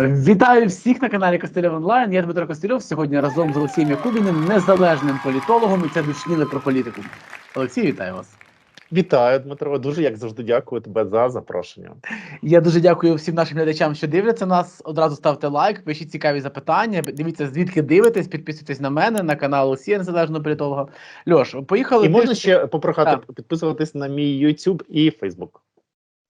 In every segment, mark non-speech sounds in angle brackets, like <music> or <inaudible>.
Вітаю всіх на каналі Костельов Онлайн. Я Дмитро Костельов. Сьогодні разом з Олексієм Якубіним, незалежним політологом, і це душніли про політику. Олексій, вітаю вас. Вітаю, Дмитро. Дуже як завжди дякую тебе за запрошення. Я дуже дякую всім нашим глядачам, що дивляться нас. Одразу ставте лайк, пишіть цікаві запитання. Дивіться, звідки дивитесь, підписуйтесь на мене, на канал Олексія Незалежного політолога. Льош, поїхали. І можна Ти- ще попрохати Так. підписуватись на мій YouTube і Facebook.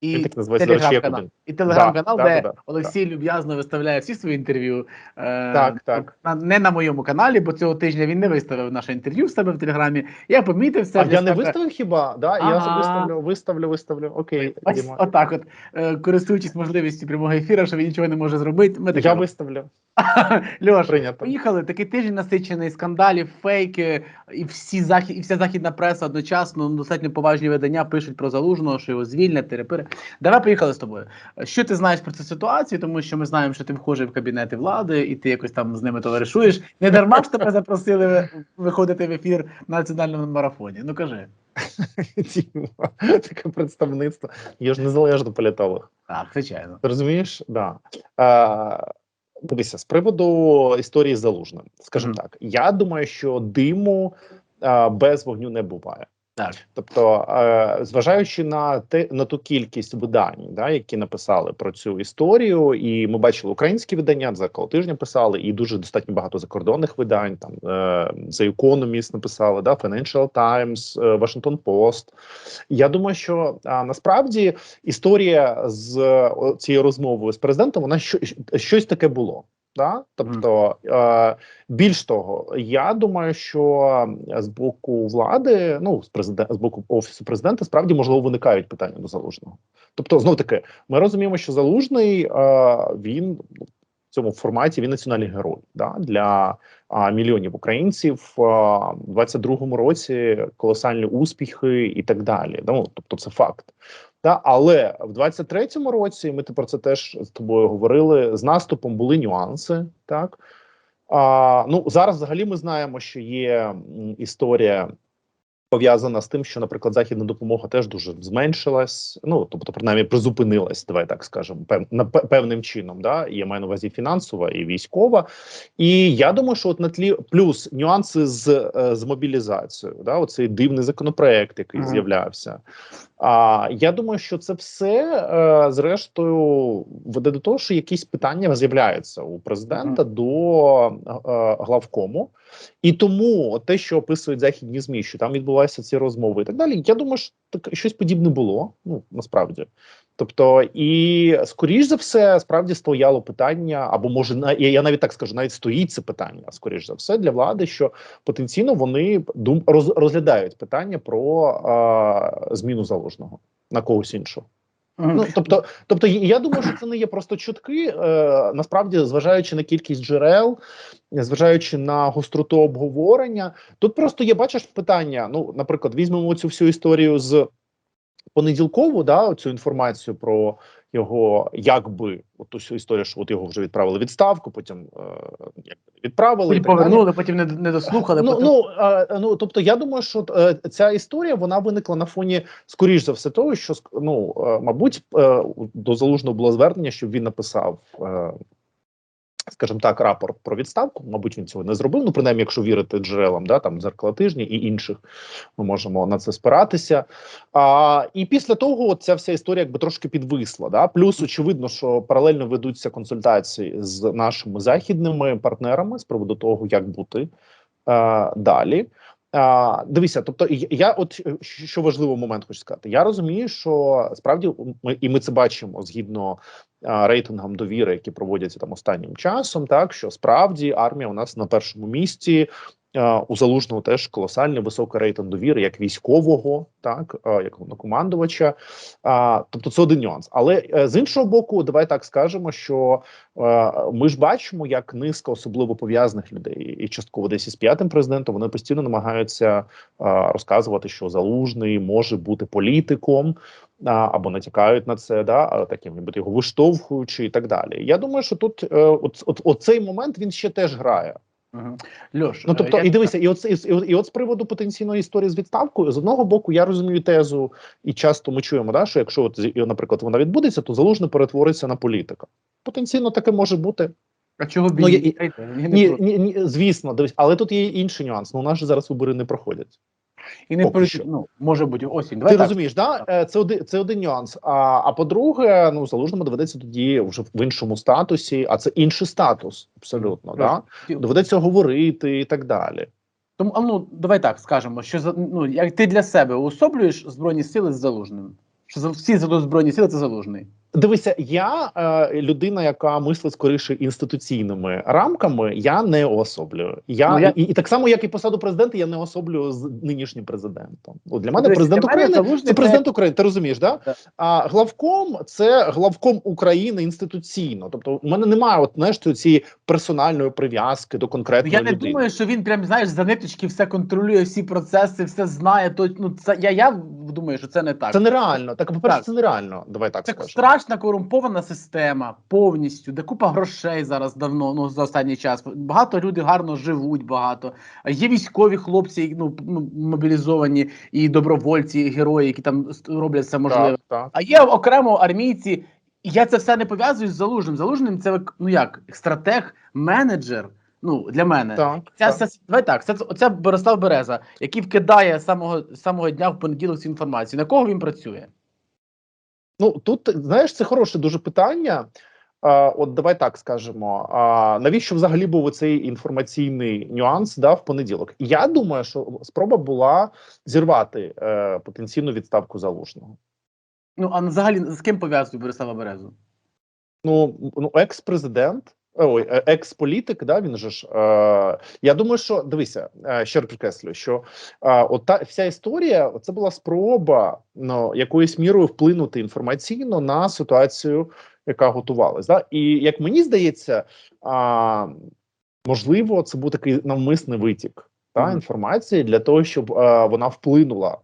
І так телеграм-канал, і телеграм-канал, Да, да, де да, да, Олексій люб'язно виставляє всі свої інтерв'ю. Е, Так, так. Не на моєму каналі, бо цього тижня він не виставив наше інтерв'ю в себе в телеграмі. Я помітив це. А я не виставив хіба? Да, я виставлю, виставлю, виставлю. Окей, Ось Діма. отак, от е, користуючись можливістю прямого ефіру, що він нічого не може зробити. Ми таке Я виставлю. <laughs> Льош, Прийнято. поїхали. Такий тиждень насичений скандалів, фейки, і всі захід, і вся західна преса одночасно ну, достатньо поважні видання пишуть про залужного, що його звільнять, терепири. Давай поїхали з тобою. Що ти знаєш про цю ситуацію? Тому що ми знаємо, що ти вхожий в кабінети влади, і ти якось там з ними товаришуєш. Не дарма ж тебе запросили виходити в ефір на національному марафоні. Ну кажи. Таке представництво. Я ж незалежний політолог. Так, звичайно. Ти розумієш? Да. Е, дивися, з приводу історії з залужним, скажімо Мгм. так, я думаю, що диму е, без вогню не буває. Так. Тобто, е, зважаючи на те на ту кількість видань, да, які написали про цю історію, і ми бачили українські видання, дзеркало тижня писали, і дуже достатньо багато закордонних видань. Там е, The Economist написали, да, Financial Times, е, Washington Post. Я думаю, що насправді історія з цією розмовою з президентом вона що, щось таке було. Да? Тобто, е, більш того, я думаю, що з боку влади, ну з президента з боку офісу президента, справді можливо виникають питання до залужного. Тобто, знов таки, ми розуміємо, що залужний е, він в цьому форматі він національний герой да? для а, мільйонів українців. А, в 22-му році колосальні успіхи і так далі. Ну тобто, це факт. Та але в 23-му році ми про це теж з тобою говорили. З наступом були нюанси, так а, ну зараз взагалі ми знаємо, що є історія пов'язана з тим, що, наприклад, західна допомога теж дуже зменшилась. Ну тобто, принаймні, призупинилась, давай так скажемо, пев, на певним чином. Да, я маю на увазі фінансова і військова. І я думаю, що от на тлі плюс нюанси з, е, з мобілізацією, да, оцей дивний законопроект, який Ага. з'являвся. А я думаю, що це все е, зрештою веде до того, що якісь питання з'являються у президента до е, главкому, і тому те, що описують західні змі, що там відбуваються ці розмови і так далі. Я думаю, що так щось подібне було. Ну насправді. Тобто, і скоріш за все, справді стояло питання, або може я навіть так скажу, навіть стоїть це питання, скоріш за все, для влади, що потенційно вони дум роз, розглядають питання про е, зміну залужного на когось іншого. Ну тобто, тобто, я думаю, що це не є просто чутки. Е, насправді, зважаючи на кількість джерел, зважаючи на гостроту обговорення, тут просто є бачиш питання. Ну, наприклад, візьмемо цю всю історію з понеділкову, да, цю інформацію про його якби от ту всю історію, що от його вже відправили відставку, потім е, якби відправили і Потім далі. потім не, не дослухали. Ну, потім... ну, е, ну тобто, я думаю, що е, ця історія вона виникла на фоні, скоріш за все, того, що ну, е, мабуть, е, до залужного було звернення, щоб він написав. Е, Скажімо так, рапорт про відставку. Мабуть, він цього не зробив. Ну, принаймні, якщо вірити джерелам, да там дзеркала тижні і інших, ми можемо на це спиратися. А, і після того от ця вся історія якби трошки підвисла. Да? Плюс, очевидно, що паралельно ведуться консультації з нашими західними партнерами з приводу того, як бути а, далі. А, дивися, тобто я, от е, що важливий момент хочу сказати. Я розумію, що справді ми і ми це бачимо згідно а, рейтингам довіри, які проводяться там останнім часом. Так що справді армія у нас на першому місці. У залужного теж колосальний високий рейтинг довіри як військового, так як головнокомандувача. А, тобто це один нюанс. Але е, з іншого боку, давай так скажемо, що е, ми ж бачимо, як низка особливо пов'язаних людей, і частково десь із п'ятим президентом, вони постійно намагаються е, розказувати, що залужний може бути політиком. Або натякають на це, да таким ніби його виштовхуючи і так далі. Я думаю, що тут е, от момент він ще теж грає. Мгм. Льош, Ну е, тобто, я... і дивися, і от, і, і от з приводу потенційної історії з відставкою, з одного боку, я розумію тезу, і часто ми чуємо, да, що якщо, от, наприклад, вона відбудеться, то залужно перетвориться на політика. Потенційно таке може бути. а чого ну, я- Ні, ні, ні, звісно, дивись, але тут є інший нюанс. Ну, у нас же зараз вибори не проходять. І не що. ну може бути осінь. Давай Ти так. розумієш, да? Е, Це один це один нюанс. А, а по-друге, ну залужному доведеться тоді вже в іншому статусі, а це інший статус, абсолютно. Да? Доведеться говорити і так далі. Тому а ну давай так скажемо, що ну як ти для себе уособлюєш збройні сили з залужним, що всі збройні сили це залужний. Дивися, я е, людина, яка мислить скоріше інституційними рамками, я не особлюю. Я, Ну, я- І, і так само, як і посаду президента, я не особлюю з нинішнім президентом. От для мене Дивись, президент для мене України Залужний це президент України. Ти розумієш, да? Так. А главком це главком України інституційно. Тобто, у мене немає от знаєш цієї персональної прив'язки до Ну, конкретної я не людини. думаю, що він прям знаєш за ниточки все контролює, всі процеси, все знає. То ну це я, я думаю, що це не так. Це нереально. Так, по-перше, це нереально. Давай так Це скажемо. Страшна корумпована система повністю, де купа грошей зараз давно, ну за останній час. Багато люди гарно живуть, багато. Є військові хлопці, ну мобілізовані, і добровольці, і герої, які там роблять все можливе. Так, так. А є окремо армійці. Я це все не пов'язую з залужним. Залужним це ну як стратег, менеджер. Ну для мене. Так, Ця, так. давай так, це оця Борислав Береза, який вкидає самого самого дня в понеділок цю інформацію. На кого він працює? Ну тут знаєш, це хороше дуже питання. А, от давай так скажемо. А, навіщо взагалі був цей інформаційний нюанс да, в понеділок? Я думаю, що спроба була зірвати е, потенційну відставку залужного. Ну а взагалі з ким пов'язує Борислава Березу? Ну, ну екс-президент. Ой, е, екс-політик, да, він же ж. Е, я думаю, що дивися, е, ще раз підкреслюю, що е, от та вся історія це була спроба ну, якоюсь мірою вплинути інформаційно на ситуацію, яка готувалась. Да? І як мені здається, а, можливо, це був такий навмисний витік та, інформації для того, щоб е, вона вплинула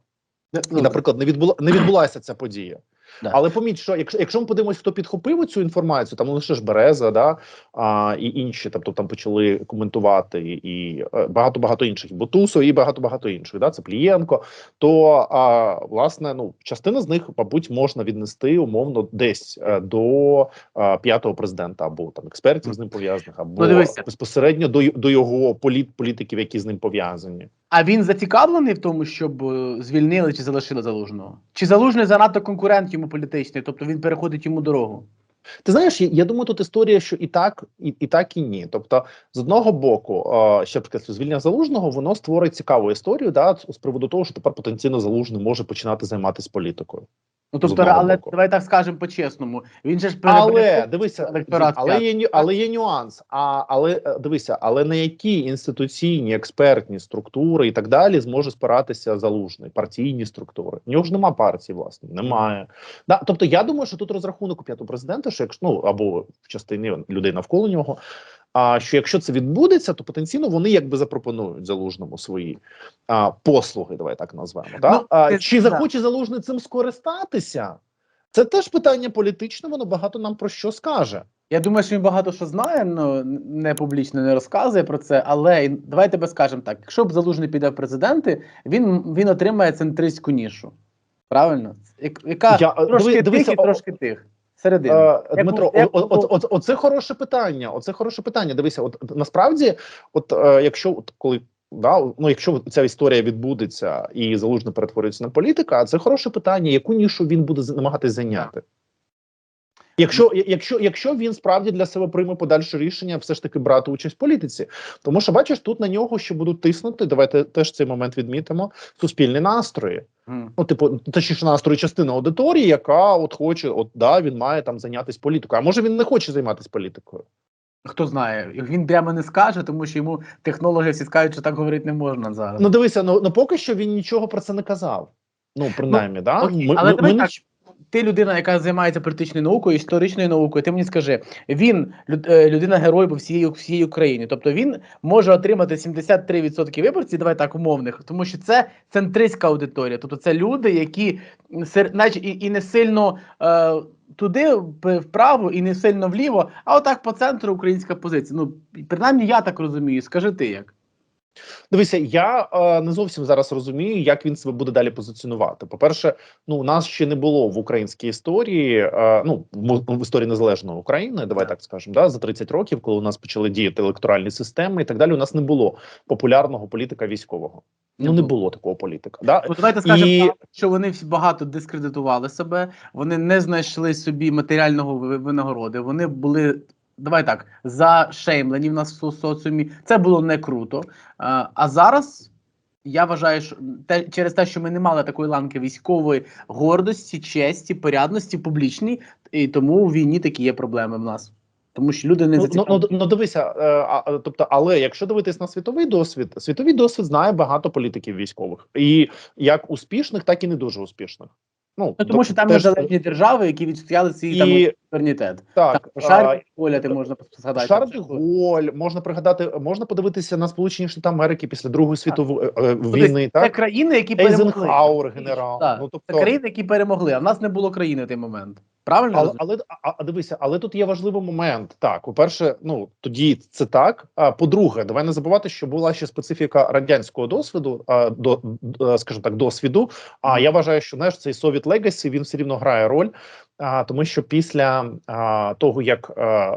Ну, наприклад, не відбула не відбулася ця подія. Да. Але поміть, що якщо, якщо ми подивимося, хто підхопив цю інформацію, там лише ж Береза, да а і інші, тобто там почали коментувати і, е, багато багато інших Бутусов і багато багато інших. Да, це Плієнко. То а, власне, ну частина з них, мабуть, можна віднести умовно десь е, до а, п'ятого президента або там експертів з ним пов'язаних, або Ну, безпосередньо до, до його політ політиків, які з ним пов'язані. А він зацікавлений в тому, щоб е, звільнили чи залишили залужного? Чи залужний занадто конкурент йому політичний, тобто він переходить йому дорогу? Ти знаєш, я, я думаю, тут історія, що і так, і, і так, і ні. Тобто, з одного боку, е, ще підкреслю, звільнення залужного, воно створить цікаву історію, да, з приводу того, що тепер потенційно залужний може починати займатися політикою. Ну тобто, але боку. давай так скажемо по-чесному. Він же ж Але дивися, електорат але є, але є нюанс. А але е, дивися, але на які інституційні експертні структури і так далі зможе спиратися залужний, партійні структури. В нього ж нема партії, власне, немає. Да, тобто, я думаю, що тут розрахунок у п'ятого президента, що якщо ну або в частині людей навколо нього. А що якщо це відбудеться, то потенційно вони якби запропонують залужному свої а, послуги, давай так назвемо. Ну, а, ти- чи захоче залужний цим скористатися? Це теж питання політичне, воно багато нам про що скаже. Я думаю, що він багато що знає, ну не публічно не розказує про це. Але й- давай тебе скажемо так: якщо б залужний піде в президенти, він, він отримає центристську нішу. Правильно? Я- Яка е, трошки диви- дивися, тих і о- трошки тих. Середини. Е, Дмитро, бу- як о- о- от, оце хороше питання. Оце хороше питання. Дивися, от насправді, от е, якщо от коли да, ну якщо ця історія відбудеться і залужно перетворюється на політика, це хороше питання, яку нішу він буде намагатись зайняти. Якщо, якщо, якщо він справді для себе прийме подальше рішення, все ж таки брати участь в політиці, тому що бачиш, тут на нього ще будуть тиснути. Давайте теж цей момент відмітимо. Суспільні настрої. Мгм. Ну, типу, точніше настрої частини аудиторії, яка от хоче, от да, він має там зайнятися політикою. А може він не хоче займатися політикою? Хто знає, він прямо не скаже, тому що йому технологи всі скажуть, що так говорити не можна зараз. Ну дивися, ну, ну поки що він нічого про це не казав. Ну, принаймні, да? окей, Ми, але ми, ми так. Ти людина, яка займається політичною наукою, історичною наукою, ти мені скажи, він е, людина герой по всій, всій Україні. Тобто він може отримати 73% виборців, давай так умовних, тому що це центристська аудиторія. Тобто це люди, які наче і, і не сильно е, туди вправо, і не сильно вліво, а отак по центру українська позиція. Ну принаймні я так розумію. Скажи ти як. Дивися, я е, не зовсім зараз розумію, як він себе буде далі позиціонувати. По перше, ну у нас ще не було в українській історії, е, ну в, історії незалежної України, давай Так. скажемо, да, за 30 років, коли у нас почали діяти електоральні системи і так далі. У нас не було популярного політика військового. Не ну не було. такого політика. Да? Ну, давайте скажемо, І- що вони всі багато дискредитували себе, вони не знайшли собі матеріального ви- винагороди. Вони були. Давай так, зашеймлені в нас в соціумі. Це було не круто. А, а зараз я вважаю, що те, через те, що ми не мали такої ланки військової гордості, честі, порядності публічній, і тому у війні такі є проблеми в нас. Тому що люди не Ну, ну, ну, ну дивися, е, а, тобто, але якщо дивитись на світовий досвід, світовий досвід знає багато політиків військових, і як успішних, так і не дуже успішних. Ну, Ну, тому що там теж- залежні держави, які відстояли свій І- там суверенітет. так, Шарль а, ти можна згадати. Шарль Голь, можна пригадати, можна подивитися на Сполучені Штати Америки після Другої світової війни. Так? війни. Це країни, які перемогли. Генерал. Так, Ну Це тобто, країни, які перемогли, а в нас не було країни в той момент. Правильно? але, але а, дивися, але тут є важливий момент. Так, по-перше, ну тоді це так. А по-друге, давай не забувати, що була ще специфіка радянського досвіду, а, до скажімо так, досвіду. А я вважаю, що знаєш, цей Совіт Легасі він все рівно грає роль, а, тому що після а, того, як а,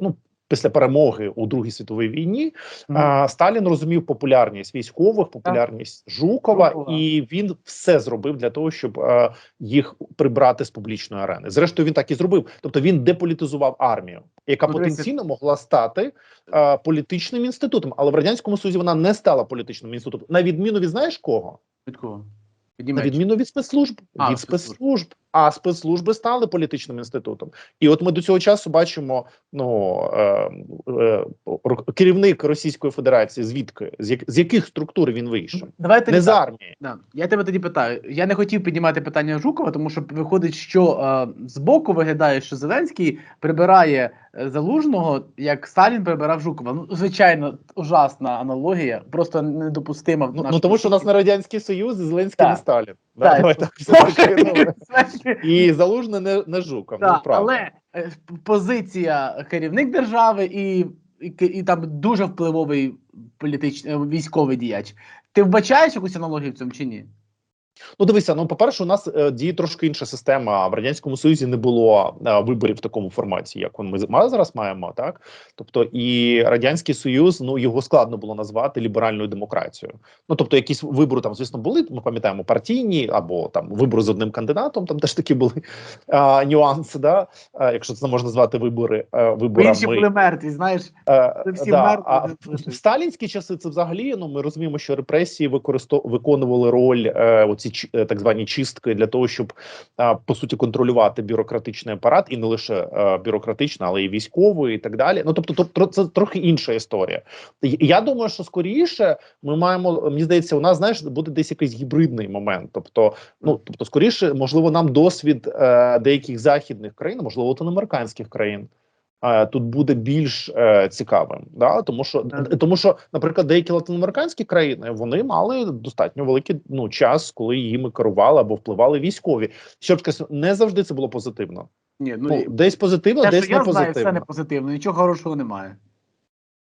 ну. Після перемоги у Другій світовій війні Мгм. а, Сталін розумів популярність військових, популярність Жукова, Жукова. і він все зробив для того, щоб а, їх прибрати з публічної арени. Зрештою, він так і зробив. Тобто він деполітизував армію, яка Ну, потенційно могла стати а, політичним інститутом, але в радянському союзі вона не стала політичним інститутом. На відміну від знаєш кого? Від кого? Від На відміну від спецслужб, А, від спецслужб. А спецслужби стали політичним інститутом. І от ми до цього часу бачимо ну е, е, керівник Російської Федерації, звідки з, як, з яких структур він вийшов? Давайте Не з армії. Да. Я тебе тоді питаю. Я не хотів піднімати питання Жукова, тому що виходить, що е, збоку виглядає, що Зеленський прибирає е, залужного, як Сталін прибирав Жукова. Ну, звичайно, ужасна аналогія, просто недопустима. в Ну, ну тому що у нас не радянський союз, і Зеленський Так. не Сталін. Да, давай так <laughs> ну, І залужне не, не Жуков. ну, правда. але е, позиція керівник держави і, і, і там дуже впливовий політичний військовий діяч. Ти вбачаєш якусь аналогію в цьому чи ні? Ну, дивися, ну по-перше, у нас е, діє трошки інша система. В радянському союзі не було е, виборів в такому форматі, як ми, зараз маємо. Так, тобто, і радянський союз, ну його складно було назвати ліберальною демократією. Ну тобто, якісь вибори там, звісно, були. Ми пам'ятаємо партійні або там вибори з одним кандидатом. Там теж такі були е, нюанси. Да, е, якщо це можна назвати вибори е, виборами. інші були мертві, знаєш. Е, всі да, мертві, а в, в сталінські часи це взагалі ну ми розуміємо, що репресії використов... виконували роль е, оці ч- е, так звані чистки для того, щоб по суті контролювати бюрократичний апарат, і не лише е, бюрократичний, але й військовий, і так далі. Ну тобто, то, то, це трохи інша історія. Я думаю, що скоріше ми маємо мені здається, у нас знаєш буде десь якийсь гібридний момент. Тобто, ну тобто, скоріше, можливо, нам досвід е, деяких західних країн, можливо, латиноамериканських країн е, тут буде більш е, цікавим. Да? Тому що тому, що, наприклад, деякі латиноамериканські країни вони мали достатньо великий ну час, коли їми керували або впливали військові. Щоб сказати, не завжди це було позитивно. Ні, ну, десь позитивно, те, десь що я не знаю, все не позитивно, нічого хорошого немає.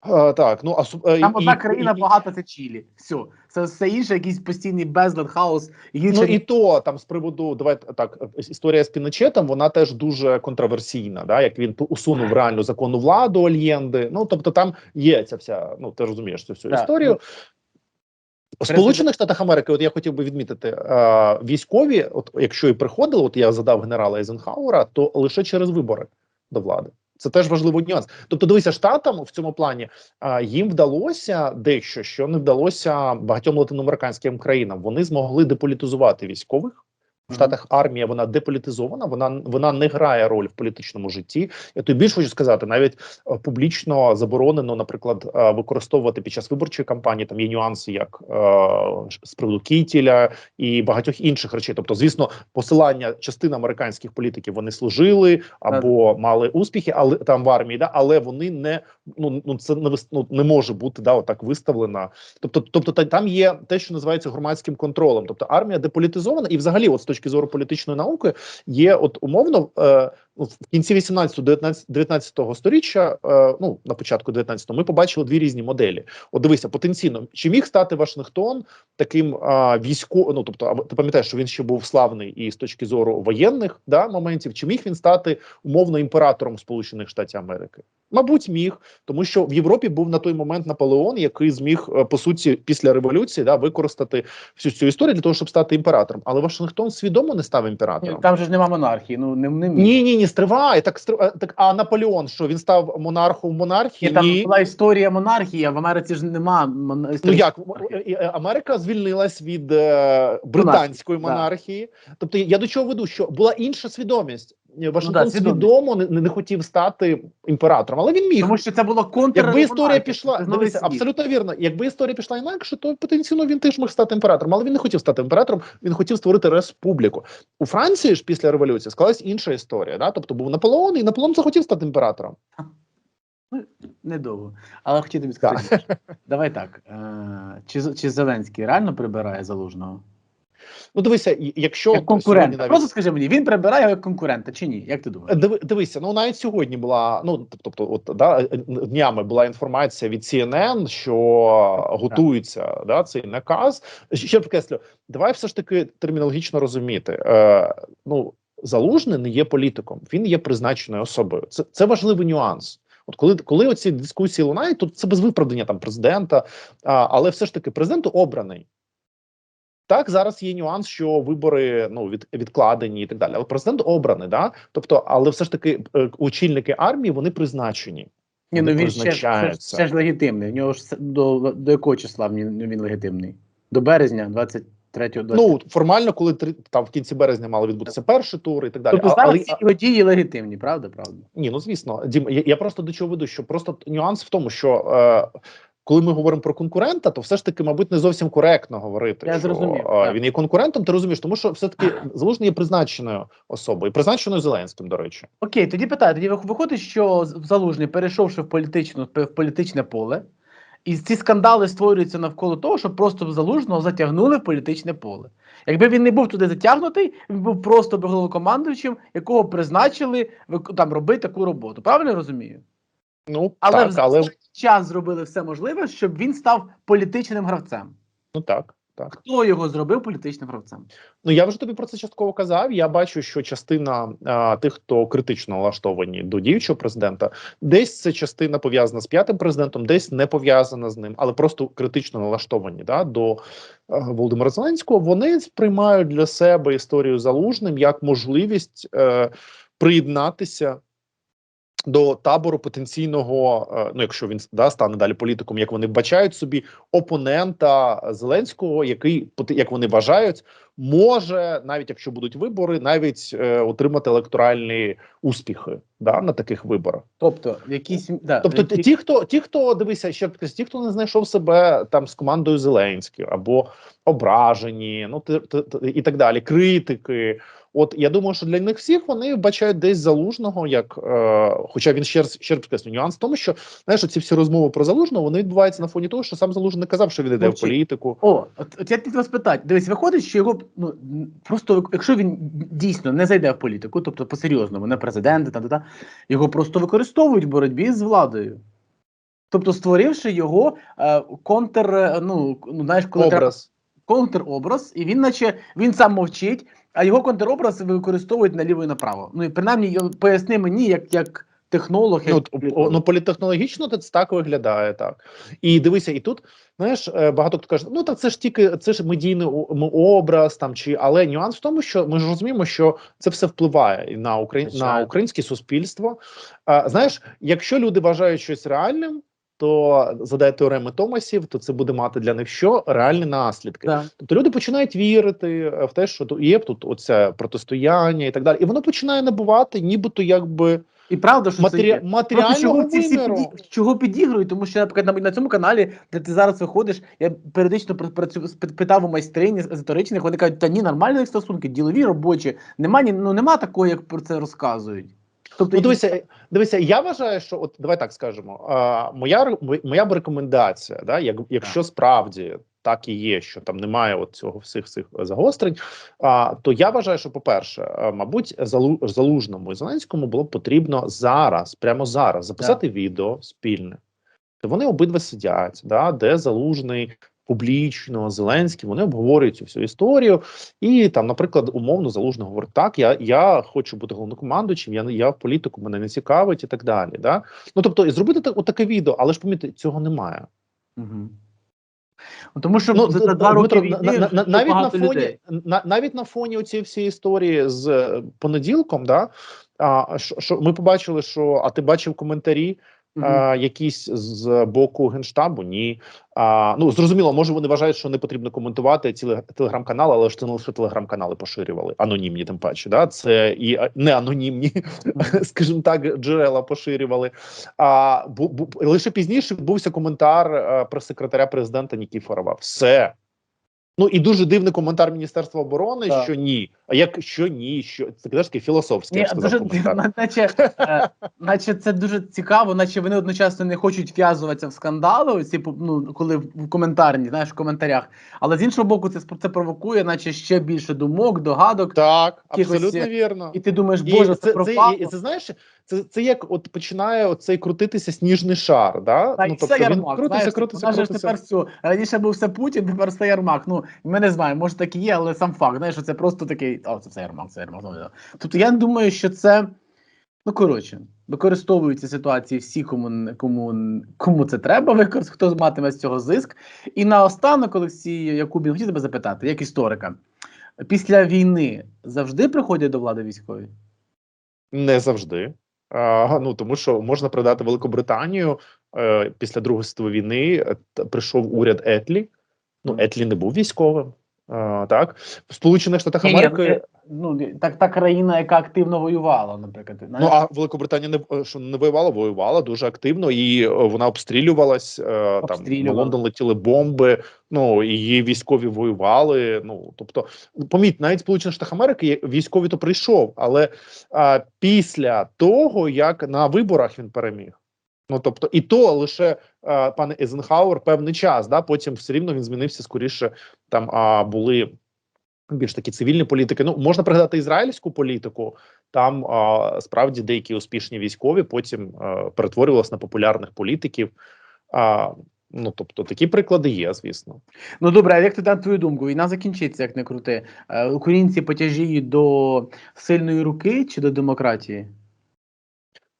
Е, так, ну а е, Там і- одна і- країна і- багата це Чилі. Все. Це все інше, якийсь постійний безлад, хаос, гірше. Ну і то там з приводу давай так історія з Піночетом, вона теж дуже контроверсійна. Да, як він усунув реальну законну владу Альєнди. Ну тобто, там є ця вся. Ну ти розумієш цю всю Так, історію. ну, Сполучених Штатах Америки, от я хотів би відмітити, е, військові, от якщо і приходили, от я задав генерала Ейзенхауера, то лише через вибори до влади. Це теж важливий нюанс. Тобто, дивися, штатам в цьому плані а, їм вдалося дещо, що не вдалося багатьом латиноамериканським країнам. Вони змогли деполітизувати військових. В Штатах армія вона деполітизована, вона вона не грає роль в політичному житті. Я тобі більше хочу сказати, навіть е, публічно заборонено, наприклад, е, використовувати під час виборчої кампанії. Там є нюанси, як е, з приводу Кітіля і багатьох інших речей. Тобто, звісно, посилання частини американських політиків вони служили або мали успіхи, але там в армії, да, але вони не ну ну це не ну, не може бути да, отак виставлена. Тобто, тобто та- там є те, що називається громадським контролем. Тобто армія деполітизована, і взагалі, от з точки зору політичної науки, є от умовно е, в кінці 18-19 19 сторіччя, е, ну на початку 19-го, ми побачили дві різні моделі. От дивися, потенційно, чи міг стати Вашингтон таким а, військо, ну тобто, ти пам'ятаєш, що він ще був славний і з точки зору воєнних да, моментів, чи міг він стати умовно імператором Сполучених Штатів Америки? Мабуть, міг, тому що в Європі був на той момент Наполеон, який зміг е, по суті після революції да використати всю цю історію для того, щоб стати імператором. Але Вашингтон свідомо не став імператором. Там же ж нема монархії. Ну не, не міг. Ні, ні, ні, стривай. Так стри- е, так. А Наполеон, що він став монархом монархії? там Ні. була історія монархії, а в Америці ж нема монархії. Ну як монархії. е, е, Америка звільнилась від е, британської монархії? Тобто я до чого веду, що була інша свідомість. Е, Вашингтон Ну да, свідомо не, не хотів стати імператором, але він міг. Тому що це було контр. Якби історія пішла, дивися, абсолютно вірно. Якби історія пішла інакше, то потенційно він теж міг стати імператором, але він не хотів стати імператором. Він хотів створити республіку. У Франції ж після революції склалась інша історія. Да? Тобто був Наполеон, і Наполеон захотів стати імператором. Ну, Недовго. Але хотів тобі сказати. Давай так. Е, чи, чи Зеленський реально прибирає залужного? Ну дивися, якщо Як конкурент. навіть- Просто скажи мені, він прибирає як конкурента чи ні? Як ти думаєш? Диви, дивися, ну навіть сьогодні була. Ну тобто, от да днями була інформація від CNN, що готується да цей наказ. Ще підкреслю, давай все ж таки термінологічно розуміти. Е, ну залужний не є політиком, він є призначеною особою. Це це важливий нюанс. От коли коли оці дискусії лунають, то це без виправдання там президента, а, але все ж таки президент обраний. Так, зараз є нюанс, що вибори ну від відкладені і так далі. Але президент обраний, да. Тобто, але все ж таки е, очільники армії вони призначені. Ні, ну він ще, ще, ще ж легітимний. У нього ж до, до якого числа він, він легітимний? До березня 23-го. Ну формально, коли три там в кінці березня мали відбутися перший тур і так далі. тобто зараз але ці його дії легітимні, правда? Правда. ні, ну звісно, Дім, я, я просто до чого веду, що просто нюанс в тому, що е, коли ми говоримо про конкурента, то все ж таки, мабуть, не зовсім коректно говорити. Я що, зрозумів, так. він є конкурентом. Ти розумієш, тому що все таки <clears throat> залужний є призначеною особою, призначеною Зеленським, до речі. Окей, тоді питаю. Тоді виходить, що Залужний, перейшовши в політичну в політичне поле, і ці скандали створюються навколо того, що просто залужного затягнули в політичне поле. Якби він не був туди затягнутий, він був просто головнокомандуючим, якого призначили там робити таку роботу. Правильно я розумію? Ну Але так, в але час зробили все можливе, щоб він став політичним гравцем. ну так, так. Хто його зробив політичним гравцем? Ну я вже тобі про це частково казав. Я бачу, що частина а, тих, хто критично налаштовані до діючого президента, десь це частина пов'язана з п'ятим президентом, десь не пов'язана з ним, але просто критично налаштовані да, до а, Володимира Зеленського. Вони сприймають для себе історію залужним як можливість е, приєднатися. До табору потенційного, е, ну якщо він да, стане далі політиком, як вони бачають собі опонента Зеленського, який як вони вважають, може, навіть якщо будуть вибори, навіть е, отримати електоральні успіхи да, на таких виборах. Тобто, якісь да, Тобто, які- ті, хто ті, хто дивися, ще ті, хто не знайшов себе там з командою Зеленською або ображені, ну ти, ти, ти- і так далі, критики. От я думаю, що для них всіх вони бачають десь залужного, як е, хоча він ще раз ще раз підкреслю, нюанс в тому, що знаєш, ці всі розмови про залужного вони відбуваються на фоні того, що сам залужний казав, що він йде в політику. О, от, от я хотів вас питати. Дивись, виходить, що його ну просто якщо він дійсно не зайде в політику, тобто по-серйозному, не президент, та, та, та, його просто використовують в боротьбі з владою. Тобто, створивши його е, контр, е, ну, ну знаєш, коли треба Образ. Контробраз, і він, наче він сам мовчить, а його контробраз використовують наліво і направо. Ну і принаймні поясни мені, як, як технолог, як Ну, ну політехнологічно це так виглядає так. І дивися, і тут знаєш, е, багато хто каже: ну так це ж тільки це ж медійний образ там чи але нюанс в тому, що ми ж розуміємо, що це все впливає на Україн на українське суспільство. А, знаєш, якщо люди вважають щось реальним. То задає теореми Томасів, то це буде мати для них що реальні наслідки. Да. Тобто люди починають вірити е, в те, що є тут оце протистояння і так далі, і воно починає набувати, нібито якби І правда, що це є. Матеріального чого ці всі піді... чого підігрують? Тому що, наприклад, на, на цьому каналі, де ти зараз виходиш, я періодично пр- працю... питав у майстрині езотеричних, вони кажуть, та ні, нормальні стосунки, ділові, робочі. Нема, ні, ну, нема такого, як про це розказують. Тобто, Ну, дивися, дивися, я вважаю, що от давай так скажемо. А, моя моя б рекомендація, да, як, якщо справді так і є, що там немає от цього всіх цих загострень, а, то я вважаю, що по-перше, а, мабуть, залу, залужному і Зеленському було б потрібно зараз, прямо зараз, записати відео спільне, вони обидва сидять, да, де залужний. Публічно Зеленський вони обговорюють цю всю історію, і там, наприклад, умовно залужно говорить: так, я, я хочу бути головнокомандуючим, я, я в політику мене не цікавить і так далі. Да? Ну тобто, і зробити так, отаке відео, але ж помітьте, цього немає. Угу. Тому що Ну, за, д- два роки війни на- на- навіть на фоні людей. на, навіть на фоні цієї всієї історії з е, понеділком, да, а, що, що ми побачили, що а ти бачив коментарі. А, якісь з боку генштабу, ні. А, ну зрозуміло, може вони вважають, що не потрібно коментувати ці телеграм-канали, але ж це не лише телеграм-канали поширювали, анонімні, тим паче. Да? Це і не анонімні, <laughs> скажімо так, джерела поширювали. А бу, бу, лише пізніше відбувся коментар е, прес-секретаря президента Нікіфорова. Все. Ну і дуже дивний коментар Міністерства оборони, Так. що ні. А як що ні, що це теж філософський дуже, коментар. наче, е, наче це дуже цікаво, наче вони одночасно не хочуть в'язуватися в скандали, оці, ну, коли в коментарні, знаєш, в коментарях. Але з іншого боку, це, це провокує, наче ще більше думок, догадок. Так, якихось, абсолютно е, вірно. І ти думаєш, І боже, це, це, про це, факт. і, це знаєш, це, це як от починає оцей крутитися сніжний шар. Да? Та, ну, тобто він Ярмак, крутиться, знаєш, крутиться, вона ж крутиться. тепер все. Раніше був все Путін, тепер все Ярмак. Ну, ми не знаємо, може так і є, але сам факт, знаєш, що це просто такий, о, це все Ярмак, це Ярмак. да. Тобто я думаю, що це, ну коротше, використовуються ситуації всі, кому, кому, кому це треба, використ- хто матиме з цього зиск. І наостанок, Олексій Якубін, хотів тебе запитати, як історика, після війни завжди приходять до влади військові? Не завжди. Ну тому що можна продати Великобританію е, після Другої світової війни. е, прийшов уряд Етлі. Ну, Етлі не був військовим. Так, в Сполучених Штатах Америки. ну, так, та країна, яка активно воювала, наприклад. Ну а Великобританія не е, що не воювала, воювала дуже активно, і е, вона обстрілювалась. е, Там на Лондон летіли бомби. Ну її військові воювали. Ну тобто, поміть, навіть Сполучених Штатах Америки військові то прийшов, але а, після того як на виборах він переміг. Ну тобто, і то лише а, пан Езенхауер певний час. Да, потім все рівно він змінився скоріше. Там а, були більш такі цивільні політики. Ну можна пригадати ізраїльську політику. Там а, справді деякі успішні військові потім а, перетворювалися на популярних політиків. А, ну тобто такі приклади є, звісно. Ну добре, а як ти на твою думку? Війна закінчиться, як не крути. Е, Українці потяжіють до сильної руки чи до демократії?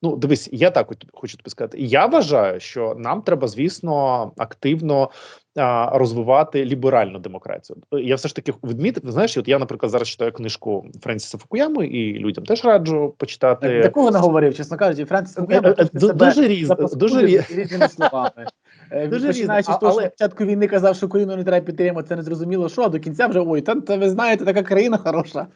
Ну, дивись, я так хочу тобі сказати. Я вважаю, що нам треба, звісно, активно а, розвивати ліберальну демократію. Я все ж таки відмітив, знаєш, от я, наприклад, зараз читаю книжку Френсіса Фукуями, і людям теж раджу почитати. Такого не говорив, чесно кажучи, Францис Е, Фукуяма е, себе Дуже різ, дуже різні різними словами. Е, Дуже Починаючи з того, але- що початку війни казав, що Україну не треба підтримати, це не зрозуміло, що, а до кінця вже ой, та, та ви знаєте, така країна хороша.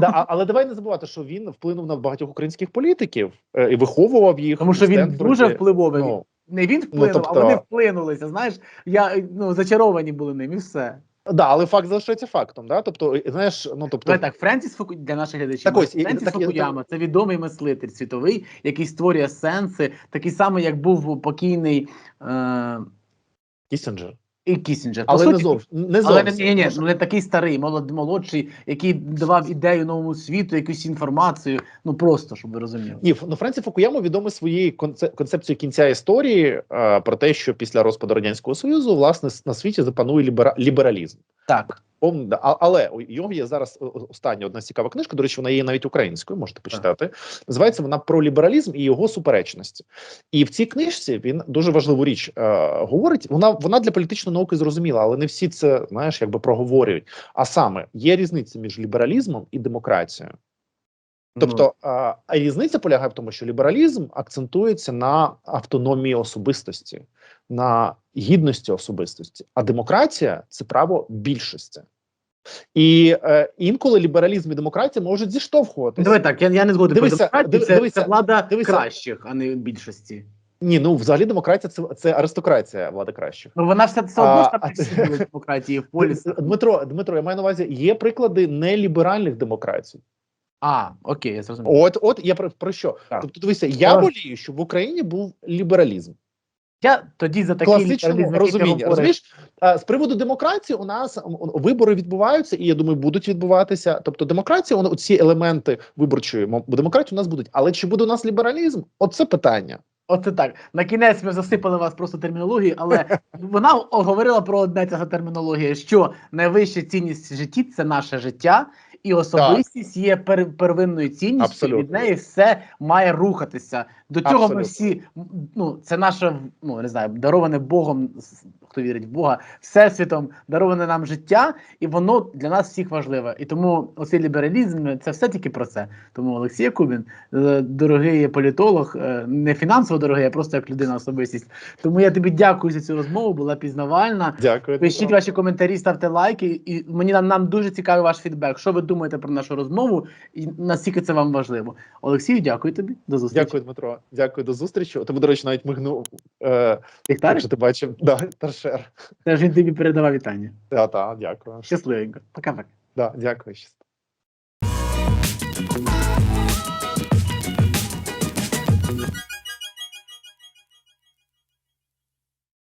Да, але давай не забувати, що він вплинув на багатьох українських політиків е, і виховував їх. Тому що він дуже впливовий. Ну, Не він вплинув, ну, тобто- вони вплинулися. Знаєш, я ну зачаровані були ним, і все. Да, але факт залишається фактом. Да? Тобто, знаєш, ну тобто, так, Френсіс Фуку... для наших глядачів. Так ось, Френсіс так, Фукуяма це відомий мислитель світовий, який створює сенси, такий самий, як був покійний е... Кісінджер. І Кісінджер. Але суті, не зовсім не Але зовсім. не, ні, ні, ну не такий старий, молод, молодший, який давав ідею новому світу, якусь інформацію. Ну просто щоб ви розуміли. Ні, ну Френсі Фукуяма відомий своєю конце- концепцією кінця історії е, про те, що після розпаду радянського союзу власне на світі запанує лібера- лібералізм. Так. Але у його є зараз остання одна цікава книжка. До речі, вона є навіть українською, можете почитати. Називається вона про лібералізм і його суперечності. І в цій книжці він дуже важливу річ е, говорить. Вона вона для політичної науки зрозуміла, але не всі це знаєш, якби проговорюють. А саме є різниця між лібералізмом і демократією. Тобто а різниця полягає в тому, що лібералізм акцентується на автономії особистості, на гідності особистості, а демократія це право більшості. І е, інколи лібералізм і демократія можуть зіштовхуватися. давай так, я, я не згоден. Дивися, Демократія див- це, дивися, це влада дивися. кращих, а не більшості. Ні, ну взагалі демократія це, це аристократія влада кращих. Ну вона все, одно були демократії в полісах. Дмитро, Дмитро, я маю на увазі, є приклади неліберальних демократій. А, окей, я зрозумів. От, от я про, про що? Так. Тобто, дивися, я Ось. волію, щоб в Україні був лібералізм. Я тоді за такий класичному говориш. Розумієш, з приводу демократії у нас вибори відбуваються, і я думаю, будуть відбуватися. Тобто, демократія, воно ці елементи виборчої демократії у нас будуть. Але чи буде у нас лібералізм? Оце питання. Оце так. На кінець ми засипали вас просто термінологією, але <laughs> вона говорила про одне ця термінологія, що найвища цінність в житті це наше життя, і особистість є пер, первинною цінністю. Абсолютно. Від неї все має рухатися. До цього ми всі ну це наше ну не знаю, дароване Богом, хто вірить в Бога, всесвітом дароване нам життя, і воно для нас всіх важливе. І тому оцей лібералізм це все тільки про це. Тому Олексій Кубін, е, дорогий політолог, е, не фінансово дорогий, а просто як людина особистість. Тому я тобі дякую за цю розмову, була пізнавальна. Дякую. Пишіть ваші коментарі, ставте лайки. І мені нам, нам дуже цікавий ваш фідбек. Що ви думаєте про нашу розмову і наскільки це вам важливо? Олексію, дякую тобі. До зустрічі. Дякую, Дмитро. Дякую до зустрічі. Тебе, до речі, навіть мигнув. Е, якщо ти бачив, да, торшер. Теж він тобі передавав вітання. Так, так, дякую. Щасливенько. Пока-пока. Да, дякую.